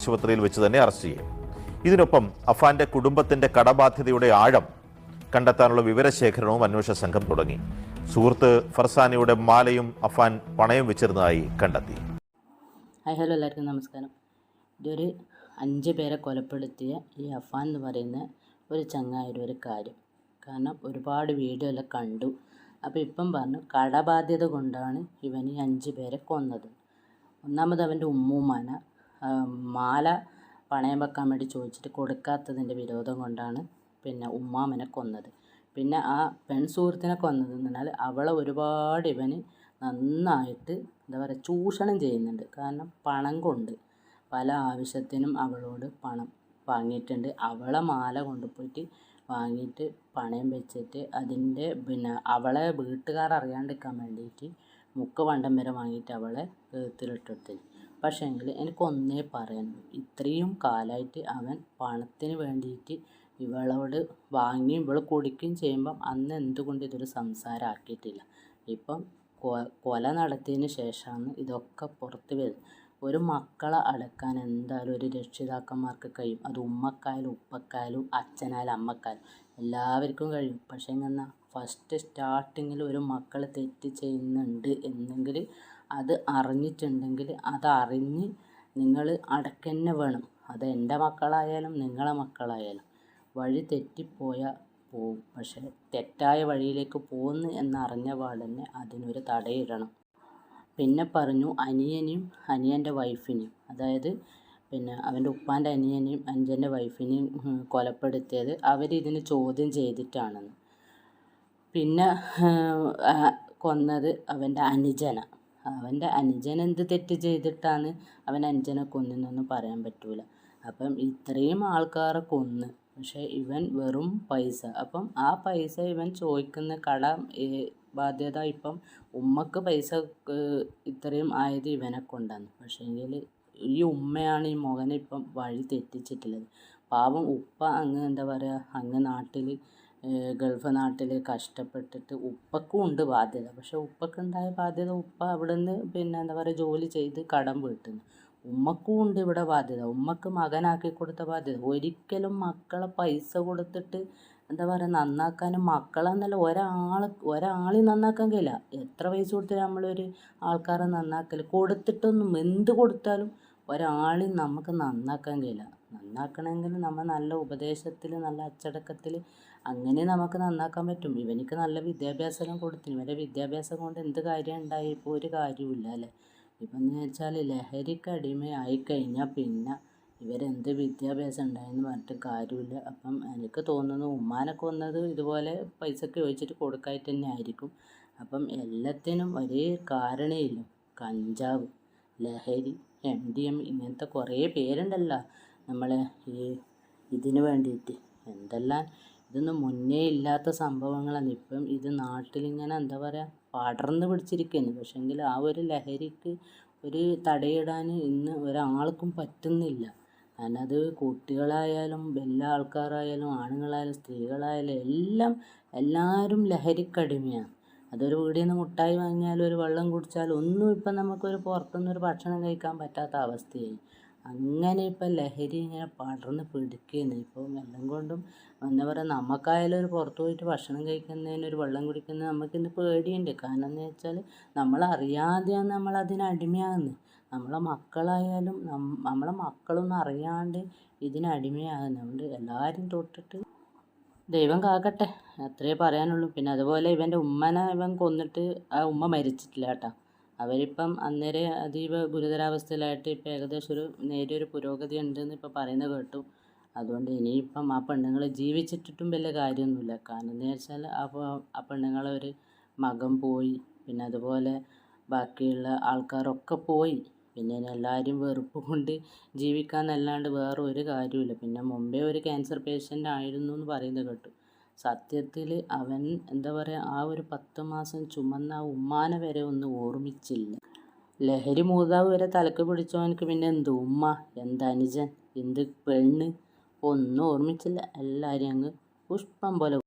ആശുപത്രിയിൽ വെച്ച് തന്നെ അറസ്റ്റ് ചെയ്യും. ഇതിനൊപ്പം അഫാന്റെ കുടുംബത്തിന്റെ കടബാധ്യതയുടെ ആഴം കണ്ടെത്താനുള്ള വിവരശേഖരണവും അന്വേഷണ സംഘം തുടങ്ങി. സുഹൃത്ത് ഫർസാനിയുടെ മാലയും അഫാൻ പണയം വെച്ചിരുന്നതായി കണ്ടെത്തി. ഹായ് ഹലോ എല്ലാവർക്കും നമസ്കാരം. ഇതൊരു അഞ്ച് പേരെ കൊലപ്പെടുത്തിയ ഈ അഫാൻ എന്ന് പറയുന്ന ഒരു ചങ്ങായൊരു ഒരു കാര്യം. കാരണം ഒരുപാട് വീഡിയോ എല്ലാം കണ്ടു. അപ്പോൾ ഇപ്പം പറഞ്ഞു കടബാധ്യത കൊണ്ടാണ് ഇവൻ ഈ അഞ്ച് പേരെ കൊന്നത്. ഒന്നാമത് അവന്റെ ഉമ്മൂമാന മാല പണയം വെക്കാൻ വേണ്ടി ചോദിച്ചിട്ട് കൊടുക്കാത്തതിന്റെ വിരോധം കൊണ്ടാണ് പിന്നെ ഉമ്മാമനെ കൊന്നത്. പിന്നെ ആ പെൺ സുഹൃത്തിനെ കൊന്നത് എന്ന് പറഞ്ഞാൽ അവളെ ഒരുപാട് ഇവന് നന്നായിട്ട് എന്താ പറയുക ചൂഷണം ചെയ്യുന്നുണ്ട്. കാരണം പണം കൊണ്ട് പല ആവശ്യത്തിനും അവളോട് പണം വാങ്ങിയിട്ടുണ്ട്. അവളെ മാല കൊണ്ടുപോയിട്ട് വാങ്ങിയിട്ട് പണയം വെച്ചിട്ട് അതിന്റെ പിന്നെ അവളെ വീട്ടുകാർ അറിയാണ്ടിരിക്കാൻ വേണ്ടിയിട്ട് മുക്ക് വണ്ടം വരെ വാങ്ങിയിട്ട് അവളെ കഴുത്തിലിട്ടെടുത്തു പക്ഷേങ്കിൽ എനിക്കൊന്നേ പറയാനുള്ളൂ. ഇത്രയും കാലമായിട്ട് അവൻ പണത്തിന് വേണ്ടിയിട്ട് ഇവളോട് വാങ്ങി ഇവൾ കുടിക്കുകയും ചെയ്യുമ്പം അന്ന് എന്തുകൊണ്ട് ഇതൊരു സംസാരമാക്കിയിട്ടില്ല ഇപ്പം കൊല നടത്തിയതിന് ശേഷമാണ് ഇതൊക്കെ പുറത്ത് വരുന്നത് ഒരു മക്കളെ അടക്കാൻ എന്തായാലും ഒരു രക്ഷിതാക്കന്മാർക്ക് കഴിയും. അത് ഉമ്മക്കായാലും ഉപ്പക്കായാലും അച്ഛനായാലും അമ്മക്കായാലും എല്ലാവർക്കും കഴിയും. പക്ഷേ എന്നാ ഫസ്റ്റ് സ്റ്റാർട്ടിങ്ങിൽ ഒരു മക്കൾ തെറ്റ് ചെയ്യുന്നുണ്ട് എന്നെങ്കിൽ അത് അറിഞ്ഞിട്ടുണ്ടെങ്കിൽ അതറിഞ്ഞ് നിങ്ങൾ അടക്കന്നെ വേണം. അത് എന്റെ മക്കളായാലും നിങ്ങളെ മക്കളായാലും. വഴി തെറ്റിപ്പോയാൽ പോവും. പക്ഷേ തെറ്റായ വഴിയിലേക്ക് പോകുന്നു എന്നറിഞ്ഞ പാടന്നെ അതിനൊരു തടയിടണം. പിന്നെ പറഞ്ഞു അനിയനെയും അനിയന്റെ വൈഫിനെയും. അതായത് പിന്നെ അവന്റെ ഉപ്പാന്റെ അനിയനെയും അഞ്ചന്റെ വൈഫിനെയും കൊലപ്പെടുത്തിയത് അവരിതിന് ചോദ്യം ചെയ്തിട്ടാണെന്ന്. പിന്നെ കൊന്നത് അവന്റെ അനുജന. അവന്റെ അനുജൻ എന്ത് തെറ്റ് ചെയ്തിട്ടാണ് അവൻ അനുജനെ കൊന്നതെന്നൊന്നും പറയാൻ പറ്റൂല. അപ്പം ഇത്രയും ആൾക്കാരെ കൊന്ന്. പക്ഷേ ഇവൻ വെറും പൈസ. അപ്പം ആ പൈസ ഇവൻ ചോദിക്കുന്ന കട ബാധ്യത ഇപ്പം ഉമ്മക്ക് പൈസ ഇത്രയും ആയത് ഇവനെ കൊണ്ടാണ്. പക്ഷേങ്കിൽ ഈ ഉമ്മയാണ് ഈ മകനെ ഇപ്പം വഴി തെറ്റിച്ചിട്ടുള്ളത്. പാവം ഉപ്പ അങ്ങ് എന്താ പറയുക അങ്ങ് നാട്ടിൽ ഗൾഫ് നാട്ടിൽ കഷ്ടപ്പെട്ടിട്ട് ഉപ്പക്കും ഉണ്ട് ബാധ്യത. പക്ഷെ ഉപ്പക്കുണ്ടായ ബാധ്യത ഉപ്പ അവിടെ നിന്ന് പിന്നെ എന്താ പറയുക ജോലി ചെയ്ത് കടം വീട്ടുന്നു. ഉമ്മക്കും ഉണ്ട് ഇവിടെ ബാധ്യത. ഉമ്മക്ക് മകനാക്കി കൊടുത്ത ബാധ്യത. ഒരിക്കലും മക്കളെ പൈസ കൊടുത്തിട്ട് എന്താ പറയുക നന്നാക്കാനും മക്കളെന്നല്ല ഒരാൾ ഒരാളെ നന്നാക്കാൻ കഴിയില്ല. എത്ര പൈസ കൊടുത്താലും നമ്മളൊരു ആൾക്കാരെ നന്നാക്കൽ കൊടുത്തിട്ടൊന്നും എന്ത് കൊടുത്താലും ഒരാളെയും നമുക്ക് നന്നാക്കാൻ കഴിയില്ല. നന്നാക്കണമെങ്കിൽ നമ്മൾ നല്ല ഉപദേശത്തിൽ നല്ല അച്ചടക്കത്തിൽ അങ്ങനെ നമുക്ക് നന്നാക്കാൻ പറ്റും. ഇവനിക്ക് നല്ല വിദ്യാഭ്യാസം കൊടുത്തു. ഇവന്റെ വിദ്യാഭ്യാസം കൊണ്ട് എന്ത് കാര്യം ഉണ്ടായി? ഇപ്പോൾ ഒരു കാര്യമില്ല അല്ലേ? ഇപ്പം എന്ന് വെച്ചാൽ ലഹരിക്ക് അടിമയായി കഴിഞ്ഞാൽ പിന്നെ ഇവരെന്ത് വിദ്യാഭ്യാസം ഉണ്ടായെന്ന് പറഞ്ഞിട്ട് കാര്യമില്ല. അപ്പം എനിക്ക് തോന്നുന്നു ഉമ്മാനൊക്കെ വന്നത് ഇതുപോലെ പൈസക്ക് ചോദിച്ചിട്ട് കൊടുക്കായിട്ട് തന്നെ ആയിരിക്കും. അപ്പം എല്ലാത്തിനും ഒരേ കാരണയില്ല കഞ്ചാവ് ലഹരി എം ഡി എം ഇങ്ങനത്തെ കുറേ പേരുണ്ടല്ലോ നമ്മളെ ഈ ഇതിന് വേണ്ടിയിട്ട്. എന്തെല്ലാം ഇതൊന്നും മുന്നേ ഇല്ലാത്ത സംഭവങ്ങളാണ്. ഇപ്പം ഇത് നാട്ടിലിങ്ങനെ എന്താ പറയുക പടർന്ന് പിടിച്ചിരിക്കുന്നു. പക്ഷെങ്കിൽ ആ ഒരു ലഹരിക്ക് ഒരു തടയിടാൻ ഇന്ന് ഒരാൾക്കും പറ്റുന്നില്ല. കാരണം അത് കുട്ടികളായാലും എല്ലാ ആൾക്കാരായാലും ആണുങ്ങളായാലും സ്ത്രീകളായാലും എല്ലാം എല്ലാവരും ലഹരിക്കടിമയാണ്. അതൊരു വീടിൽ നിന്ന് മുട്ടായി വാങ്ങിയാലും ഒരു വെള്ളം കുടിച്ചാലും ഒന്നും ഇപ്പം നമുക്കൊരു പുറത്തുനിന്ന് ഒരു ഭക്ഷണം കഴിക്കാൻ പറ്റാത്ത അവസ്ഥയായി. അങ്ങനെ ഇപ്പം ലഹരി ഇങ്ങനെ പടർന്ന് പിടിക്കുകയാണ് ഇപ്പോൾ എല്ലാം കൊണ്ടും എന്താ പറയുക നമുക്കായാലും ഒരു പുറത്ത് പോയിട്ട് ഭക്ഷണം കഴിക്കുന്നതിന് ഒരു വെള്ളം കുടിക്കുന്നത് നമുക്ക് ഇന്ന് പേടിയുണ്ട്. കാരണം എന്ന് വെച്ചാൽ നമ്മളറിയാതെയാണ് നമ്മൾ അതിന് അടിമയാകുന്നത് നമ്മളെ മക്കളായാലും നമ്മളെ മക്കളൊന്നും അറിയാണ്ട് ഇതിന് അടിമയാകുന്നത് നമ്മൾ എല്ലാവരും തൊട്ടിട്ട് ദൈവം കാക്കട്ടെ. അത്രേ പറയാനുള്ളൂ. പിന്നെ അതുപോലെ ഇവന്റെ ഉമ്മനെ ഇവൻ കൊന്നിട്ട് ആ ഉമ്മ മരിച്ചിട്ടില്ല കേട്ടോ. അവരിപ്പം അന്നേരെ അതീവ ഗുരുതരാവസ്ഥയിലായിട്ട് ഇപ്പം ഏകദേശം ഒരു നേരിയൊരു പുരോഗതി ഉണ്ടെന്ന് ഇപ്പം പറയുന്നത് കേട്ടു. അതുകൊണ്ട് ഇനിയിപ്പം ആ പെണ്ണുങ്ങൾ ജീവിച്ചിട്ടിട്ടും വലിയ കാര്യമൊന്നുമില്ല. കാരണം എന്ന് വെച്ചാൽ അപ്പോൾ ആ പെണ്ണുങ്ങളെ ഒരു മകൻ പോയി. പിന്നെ അതുപോലെ ബാക്കിയുള്ള ആൾക്കാരൊക്കെ പോയി. പിന്നെ എല്ലാവരും വെറുപ്പ് കൊണ്ട് ജീവിക്കാമെന്നല്ലാണ്ട് വേറെ ഒരു കാര്യമില്ല പിന്നെ മുമ്പേ ഒരു ക്യാൻസർ പേഷ്യന്റ് ആയിരുന്നു എന്ന് പറയുന്നത് കേട്ടു. സത്യത്തിൽ അവൻ എന്താ പറയുക ആ ഒരു പത്ത് മാസം ചുമന്ന ആ ഉമ്മാനെ വരെ ഒന്ന് ഓർമ്മിച്ചില്ല. ലഹരി മൂതാവ് വരെ തലക്ക് പിടിച്ചവനക്ക് പിന്നെ എന്ത് ഉമ്മ എന്ത് അനുജൻ എന്ത് പെണ്ണ് ഒന്നും ഓർമ്മിച്ചില്ല. എല്ലാവരും അങ്ങ് പുഷ്പം പോലെ